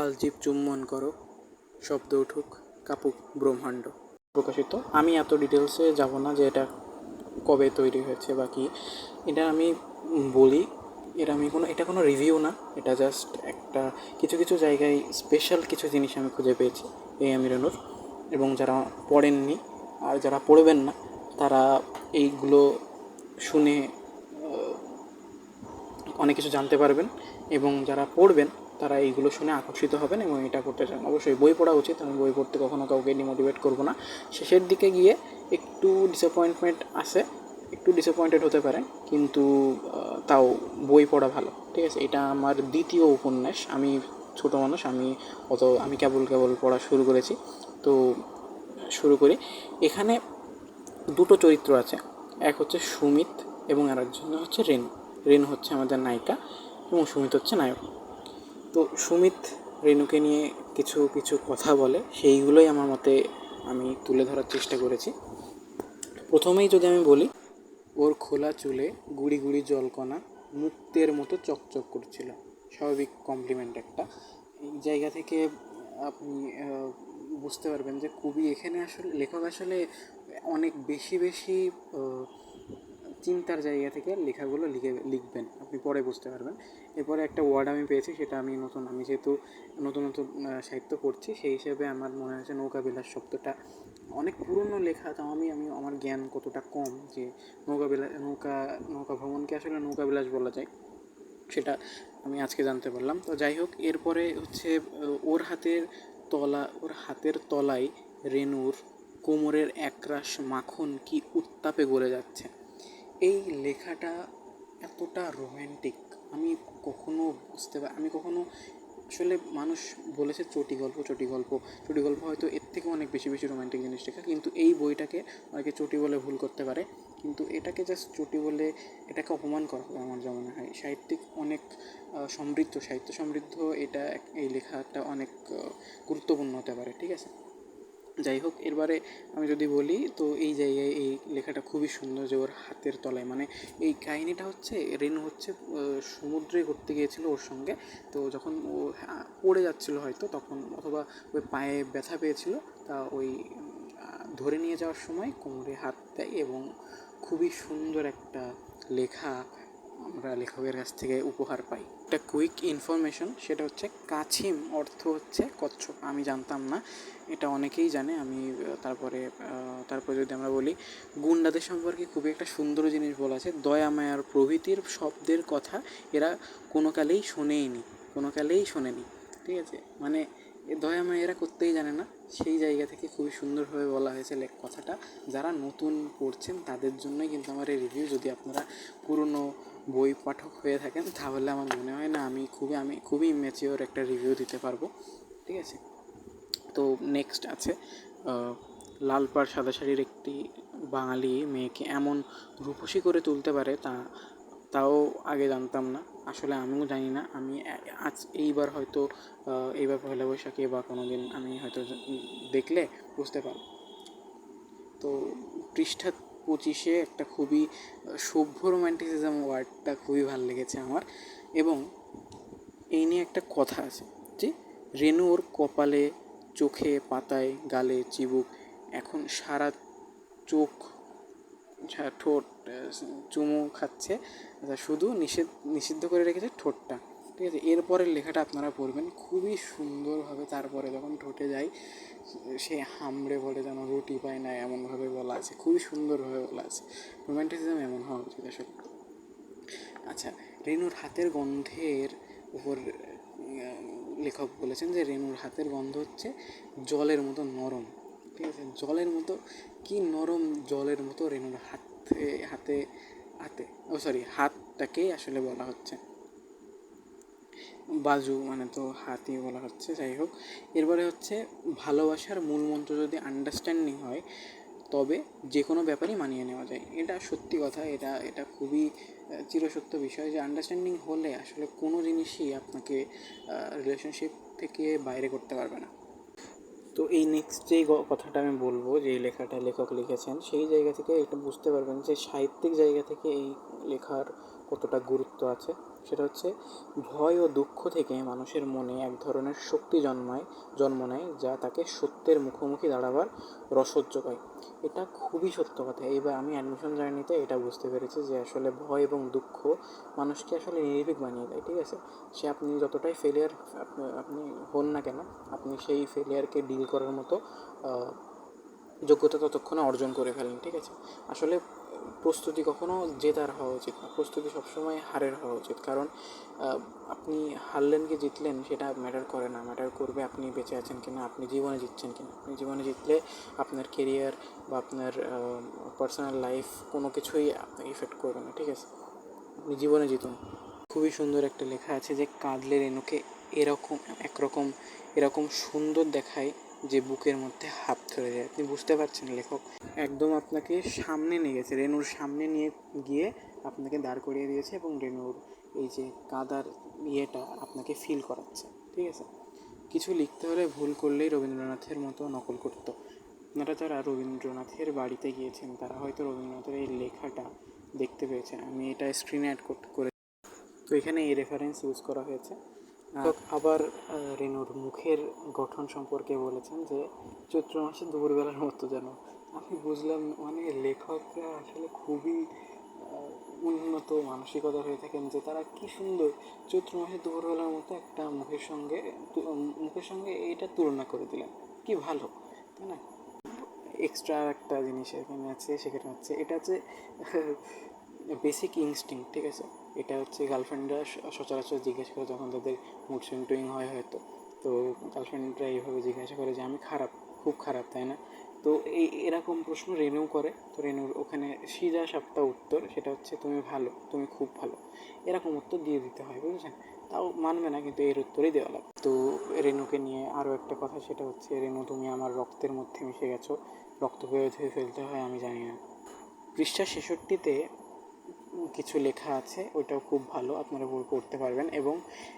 আলজিপ চুম্বন করো, শব্দ উঠুক, কাপুক ব্রহ্মাণ্ড। প্রকাশিত। আমি এত ডিটেলসে যাব না যে এটা কবে তৈরি হয়েছে বা কি। এটা আমি বলি, এটা আমি কোনো, এটা কোনো রিভিউ না, এটা জাস্ট একটা কিছু কিছু জায়গায় স্পেশাল কিছু জিনিস আমি খুঁজে পেয়েছি, এই আমিরানুর এবং যারা পড়েননি আর যারা পড়বেন না, তারা এইগুলো শুনে অনেক কিছু জানতে পারবেন। এবং যারা পড়বেন তারা এইগুলো শুনে আকর্ষিত হবেন এবং এটা করতে চান। অবশ্যই বই পড়া উচিত, আমি বই পড়তে কখনো কাউকে ডিমোটিভেট করব না। শেষের দিকে গিয়ে একটু ডিসঅ্যাপয়েন্টমেন্ট আসে একটু ডিসঅ্যাপয়েন্টেড হতে পারে কিন্তু তাও বই পড়া ভালো, ঠিক আছে? এটা আমার দ্বিতীয় উপন্যাস, আমি ছোটো মানুষ, আমি অত, আমি কেবল কেবল পড়া শুরু করেছি। তো, শুরু করি। এখানে দুটো চরিত্র আছে, এক হচ্ছে সুমিত এবং আর একজন হচ্ছে রেনু। রেনু হচ্ছে আমাদের নায়িকা এবং সুমিত হচ্ছে নায়ক। তো সুমিত রেণুকে নিয়ে কিছু কিছু কথা বলে, সেইগুলোই আমার মতে আমি তুলে ধরার চেষ্টা করেছি। প্রথমেই যদি আমি বলি, ওর খোলা চুলে গুড়ি গুড়ি জলকণা মুক্তের মতো চকচক করছিল। স্বাভাবিক কমপ্লিমেন্ট একটা। এই জায়গা থেকে আপনি বুঝতে পারবেন যে কবি এখানে আসলে, লেখক আসলে অনেক বেশি বেশি চিন্তার জায়গা থেকে লেখাগুলো লিখে, লিখবেন। আপনি পরে বুঝতে পারবেন। এরপরে একটা ওয়ার্ড আমি পেয়েছি, সেটা আমি নতুন, আমি যেহেতু নতুন নতুন সাহিত্য পড়ছি, সেই হিসেবে আমার মনে হয়েছে নৌকাবিলাস শব্দটা অনেক পুরনো লেখা, তাও আমি আমি, আমার জ্ঞান কতটা কম যে নৌকাবিলাস, নৌকা নৌকা ভ্রমণকে আসলে নৌকাবিলাস বলা যায়, সেটা আমি আজকে জানতে পারলাম। তো যাই হোক, এরপরে হচ্ছে ওর হাতের তলা, ওর হাতের তলায় রেনুর কোমরের একরাশ মাখন কি উত্তাপে গলে যাচ্ছে? এই লেখাটা এতটা রোম্যান্টিক আমি কখনো বুঝতে পার আমি কখনো, আসলে মানুষ বলেছে চটি গল্প চটি গল্প। চটি গল্প হয়তো এর থেকে অনেক বেশি বেশি রোম্যান্টিক জিনিস লেখা, কিন্তু এই বইটাকে অনেকে চটি বলে ভুল করতে পারে। কিন্তু এটাকে জাস্ট চটি বলে, এটাকে অপমান করা হবে আমার যা মনে হয়। সাহিত্যিক অনেক সমৃদ্ধ, সাহিত্য সমৃদ্ধ, এটা এই লেখাটা অনেক গুরুত্বপূর্ণ হতে পারে, ঠিক আছে? যাই হোক এরবারে আমি যদি বলি তো এই জায়গায় এই লেখাটা খুবই সুন্দর যে ওর হাতের তলায়। মানে এই কাহিনিটা হচ্ছে রেনু হচ্ছে সমুদ্রে ঘুরতে গিয়েছিল ওর সঙ্গে। তো যখন ও হ্যাঁ, পড়ে যাচ্ছিল হয়তো তখন অথবা ওই পায়ে ব্যথা পেয়েছিল তা ওই ধরে নিয়ে যাওয়ার সময় কোমরে হাত দেয় এবং খুবই সুন্দর একটা লেখা আমরা লেখকের কাছ থেকে উপহার পাই। একটা কুইক ইনফরমেশন সেটা হচ্ছে কাছিম অর্থ হচ্ছে কচ্ছপ। আমি জানতাম না, এটা অনেকেই জানে। আমি তারপরে তারপরে যদি আমরা বলি, গুন্ডাদের সম্পর্কে খুবই একটা সুন্দর জিনিস বলা আছে। দয়া মায়ার প্রভৃতির শব্দের কথা এরা কোনো কালেই শোনেইনি কোনো কালেই শোনেনি। ঠিক আছে? মানে এ দয়া মায়া এরা করতেই জানে না। সেই জায়গা থেকে খুবই সুন্দরভাবে বলা হয়েছে লেখ, কথাটা। যারা নতুন পড়ছেন, তাদের জন্যই কিন্তু আমার এই রিভিউ যদি আপনারা পুরনো বই পাঠক হয়ে থাকেন, তাহলে আমার মনে হয় না আমি খুবই আমি খুবই ম্যাচিওর একটা রিভিউ দিতে পারব, ঠিক আছে? তো নেক্সট আছে লাল পাড় সাদা শাড়ির একটি বাঙালি মেয়েকে এমন রূপসী করে তুলতে পারে তা, তাও আগে জানতাম না, আসলে আমিও জানি না, আমি আজ এইবার হয়তো এইবার পয়লা বৈশাখে বা কোনো দিন আমি হয়তো দেখলে বুঝতে পারব। তো পৃষ্ঠা পঁচিশে একটা খুবই সভ্য রোম্যান্টিসিজম ওয়ার্ডটা খুবই ভালো লেগেছে আমার। এবং এই নিয়ে একটা কথা আছে যে রেনু ওর কপালে, চোখে, পাতায়, গালে, চিবুক, এখন সারা চোখ ঠোঁট চুমু খাচ্ছে শুধু নিষেধ, নিষিদ্ধ করে রেখেছে ঠোঁটটা, ঠিক আছে? এরপরের লেখাটা আপনারা পড়বেন, খুবই সুন্দরভাবে তারপরে যখন ঠোঁটে যায় সে হামড়ে বলে যেন রুটি পায় না, এমনভাবে বলা। আছে খুবই সুন্দরভাবে বলা আছে রোম্যান্টিসিজম এমন হওয়া উচিত আসলে আচ্ছা রেনুর হাতের গন্ধের উপর লেখক বলেছেন যে রেনুর হাতের গন্ধ হচ্ছে জলের মতো নরম। ঠিক আছে? জলের মতো, কি নরম জলের মতো রেনুর হাতে হাতে হাতে, ও সরি হাতটাকেই আসলে বলা হচ্ছে। বাজু মানে তো হাতই বলা হচ্ছে, যাই হোক। এরপরে হচ্ছে, ভালোবাসার মূল মন্ত্র যদি আন্ডারস্ট্যান্ডিং হয় তবে যে কোনো ব্যাপারই মানিয়ে নেওয়া যায়। এটা সত্যি কথা, এটা এটা খুবই চিরসত্য বিষয় যে আন্ডারস্ট্যান্ডিং হলে আসলে কোনো জিনিসই আপনাকে রিলেশনশিপ থেকে বাইরে করতে পারবে না। তো এই নেক্সট গ- কথাটা আমি বলব যে এই লেখাটা লেখক লিখেছেন, সেই জায়গা থেকে এটা বুঝতে পারবেন যে সাহিত্যিক জায়গা থেকে এই লেখার কতটা গুরুত্ব আছে, সেটা হচ্ছে ভয় ও দুঃখ থেকে মানুষের মনে এক ধরনের শক্তি জন্মায়, জন্ম নেয় যা তাকে সত্যের মুখোমুখি দাঁড়াবার রসদ যোগায়। এটা খুবই সত্য কথা। এইবার আমি অ্যাডমিশন জার্নিতে এটা বুঝতে পেরেছি যে আসলে ভয় এবং দুঃখ মানুষকে আসলে নির্ভীক বানিয়ে দেয়, ঠিক আছে? সে আপনি যতটাই ফেলিয়ার আপনি হন না কেন, আপনি সেই ফেলিয়ারকে ডিল করার মতো যোগ্যতা ততক্ষণে অর্জন করে ফেলেন, ঠিক আছে? আসলে প্রস্তুতি কখনো জেতার হওয়া উচিত না। প্রস্তুতি সবসময় হারের হওয়া উচিত। কারণ আপনি হারলেন কি জিতলেন সেটা ম্যাটার করে না। ম্যাটার করবে আপনি বেঁচে আছেন কিনা, আপনি জীবনে জিতছেন কিনা। আপনি জীবনে জিতলে আপনার কেরিয়ার বা আপনার পার্সোনাল লাইফ কোনো কিছুই আপনাকে ইফেক্ট করবে না, ঠিক আছে? আপনি জীবনে জিতুন। খুবই সুন্দর একটা লেখা আছে যে, কাঁদলে রেণুকে এরকম, একরকম, এরকম সুন্দর দেখায় যে বুকের মধ্যে হাত ধরে যায়। আপনি বুঝতে পারছেন, লেখক? একদম আপনাকে সামনে নিয়ে গেছে। রেণুর সামনে নিয়ে গিয়ে আপনাকে দাঁড় করিয়ে দিয়েছে এবং রেণুর এই যে কাদার ইয়েটা আপনাকে ফিল করাচ্ছে। ঠিক আছে? কিছু লিখতে হলে ভুল করলেই রবীন্দ্রনাথের মতো নকল করতো। আপনারা যারা রবীন্দ্রনাথের বাড়িতে গিয়েছেন, তারা হয়তো রবীন্দ্রনাথের এই লেখাটা দেখতে পেয়েছেন। আমি এটা স্ক্রিনে অ্যাড করে তো এখানে এই রেফারেন্স ইউজ করা হয়েছে। আবার রেনুর মুখের গঠন সম্পর্কে বলেছেন যে, চৈত্র মাসে দুপুরবেলার মতো যেন। আমি বুঝলাম মানে লেখকরা আসলে খুবই উন্নত মানসিকতা হয়ে থাকেন যে তারা কি সুন্দর চৈত্র মাসে দুপুরবেলার মতো একটা মুখের সঙ্গে মুখের সঙ্গে এইটা তুলনা করে দিলেন। কি ভালো, তাই না? এক্সট্রা একটা জিনিস এখানে আছে, সেখানে হচ্ছে, এটা হচ্ছে বেসিক ইনস্টিং ঠিক আছে? এটা হচ্ছে গার্লফ্রেন্ডরা সচরাচর জিজ্ঞেস করে যখন তাদের মুড সুইং টুইং হয় হয়তো। তো গার্লফ্রেন্ডরা এইভাবে জিজ্ঞাসা করে যে, আমি খারাপ, খুব খারাপ, তাই না? তো এই, এরকম প্রশ্ন রেনু করে। তো রেনুর ওখানে সিজা সাপটা উত্তর, সেটা হচ্ছে, তুমি ভালো, তুমি খুব ভালো। এরকম উত্তর দিয়ে দিতে হয়, বুঝেছেন? তাও মানবে না, কিন্তু এর উত্তরই দেওয়া লাগে। তো রেনুকে নিয়ে আরও একটা কথা, সেটা হচ্ছে, রেনু, তুমি আমার রক্তের মধ্যে মিশে গেছো। রক্ত ধুয়ে ফেলতে হয়, আমি জানি না। পৃষ্ঠা ছেষট্টিতে কিছু লেখা আছে, ওইটাও খুব ভালো, আপনারা বই পড়তে পারবেন। এবং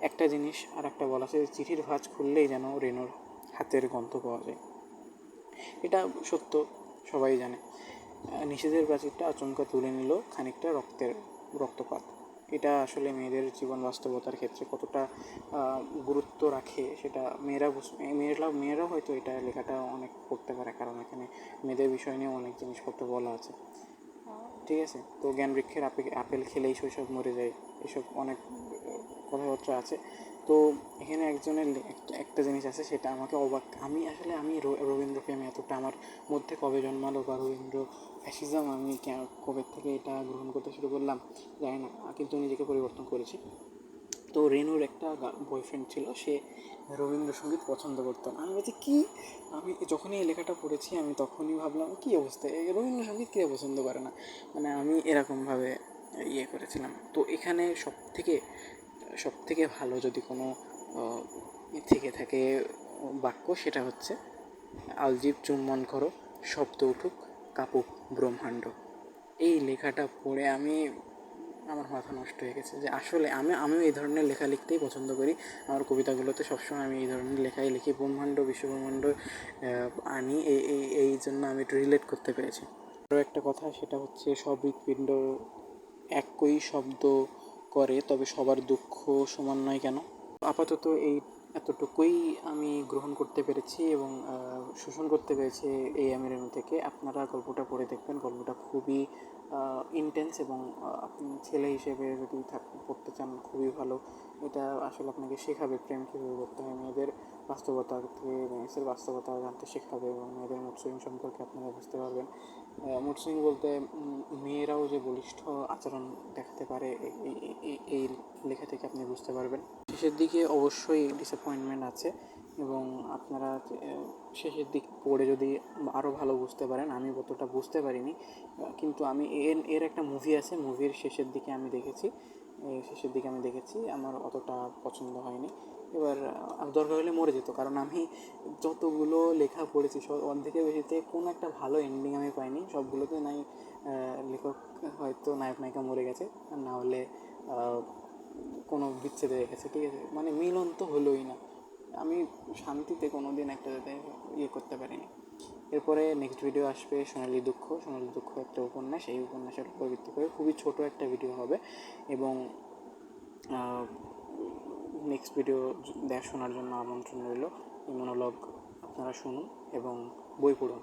একটা জিনিস আর একটা বলা আছে চিঠির ভাঁজ খুললেই যেন রেনুর হাতের গন্ধ পাওয়া যায়। এটা সত্য, সবাই জানে। নিষেধের প্রাচীরটা আচমকা তুলে নিল খানিকটা রক্তের রক্তপাত। এটা আসলে মেয়েদের জীবন বাস্তবতার ক্ষেত্রে কতটা গুরুত্ব রাখে সেটা মেয়েরা মেয়েরা, মেয়েরাও হয়তো এটা লেখাটা অনেক পড়তে পারে, কারণ এখানে মেয়েদের বিষয় নিয়ে অনেক জিনিসপত্র বলা আছে। ঠিক আছে? তো জ্ঞান বৃক্ষের আপেল আপেল খেলেই শৈশব মরে যায়। এসব অনেক কথাবার্তা আছে। তো এখানে একজনের একটা- জিনিস আছে, সেটা আমাকে অবাক, আমি আসলে, আমি র- রবীন্দ্র প্রেমে এতটা আমার মধ্যে কবে জন্মালো বা রবীন্দ্র ফ্যাসিজম আমি কবে থেকে এটা গ্রহণ করতে শুরু করলাম, জানি না। কিন্তু নিজেকে পরিবর্তন করেছি। তো রেনুর একটা বয়ফ্রেন্ড ছিল, সে রবীন্দ্রসঙ্গীত পছন্দ করতো না। আমি বলছি, কী? আমি যখনই এই লেখাটা পড়েছি, আমি তখনই ভাবলাম, কী অবস্থা? রবীন্দ্রসঙ্গীত কে পছন্দ করে না? মানে আমি এরকমভাবে ইয়ে করেছিলাম। তো এখানে সব থেকে সব থেকে ভালো যদি কোনো থেকে থাকে বাক্য সেটা হচ্ছে, আলজিব চুম্বন করো, শব্দ উঠুক, কাপুক ব্রহ্মাণ্ড। এই লেখাটা পড়ে আমি আমার মাথা নষ্ট হয়ে গেছে। যে আসলে আমি, আমিও এই ধরনের লেখা লিখতেই পছন্দ করি। আমার কবিতাগুলোতে সবসময় আমি এই ধরনের লেখাই লিখি। ব্রহ্মাণ্ড, বিশ্বব্রহ্মাণ্ড আনি এই এই এই জন্য আমি একটু রিলেট করতে পেরেছি। আরও একটা কথা, সেটা হচ্ছে সব হৃৎপিণ্ড একই শব্দ করে, তবে সবার দুঃখ সমান নয় কেন? আপাতত এই এতটুকুই আমি গ্রহণ করতে পেরেছি এবং শোষণ করতে পেরেছি এই আমিরানো থেকে। আপনারা গল্পটা পড়ে দেখবেন। গল্পটা খুবই ইন্টেন্স এবং আপনি ছেলে হিসেবে যদি পড়তে চান, খুবই ভালো। এটা আসলে আপনাকে শেখাবে প্রেম কীভাবে করতে হয়। মেয়েদের বাস্তবতা থেকে, মেয়েদের বাস্তবতা জানতে শেখাবে এবং মেয়েদের মুডসুইং সম্পর্কে আপনারা বুঝতে পারবেন। মুডসুইং বলতে মেয়েরাও যে বলিষ্ঠ আচরণ দেখাতে পারে এই- লেখা থেকে আপনি বুঝতে পারবেন। শেষের দিকে অবশ্যই ডিসঅ্যাপয়েন্টমেন্ট আছে এবং আপনারা শেষের দিক পড়ে যদি আরও ভালো বুঝতে পারেন, আমি অতটা বুঝতে পারিনি কিন্তু আমি এর এর একটা মুভি আছে মুভির শেষের দিকে আমি দেখেছি শেষের দিকে আমি দেখেছি, আমার অতটা পছন্দ হয়নি। দরকার হলে মরে যেত। কারণ আমি যতগুলো লেখা পড়েছি, সব অর্ধেকের বেশিতে কোনো একটা ভালো এন্ডিং আমি পাইনি। সবগুলোতে নাই লেখক হয়তো নায়ক, নায়িকা মরে গেছে না হলে কোনো বিচ্ছেদ গেছে ঠিক আছে? মানে মিলন তো হলোই না। আমি শান্তিতে কোনো দিন একটা যাতে ইয়ে করতে পারিনি। এরপরে নেক্সট ভিডিও আসবে সোনালী দুঃখ। সোনালী দুঃখ একটা উপন্যাস। এই উপন্যাসের উপর ভিত্তি করে খুবই ছোট একটা ভিডিও হবে এবং নেক্সট ভিডিও দেখ শোনার জন্য আমন্ত্রণ রইল। মনোলগ আপনারা শুনুন এবং বই পড়ুন।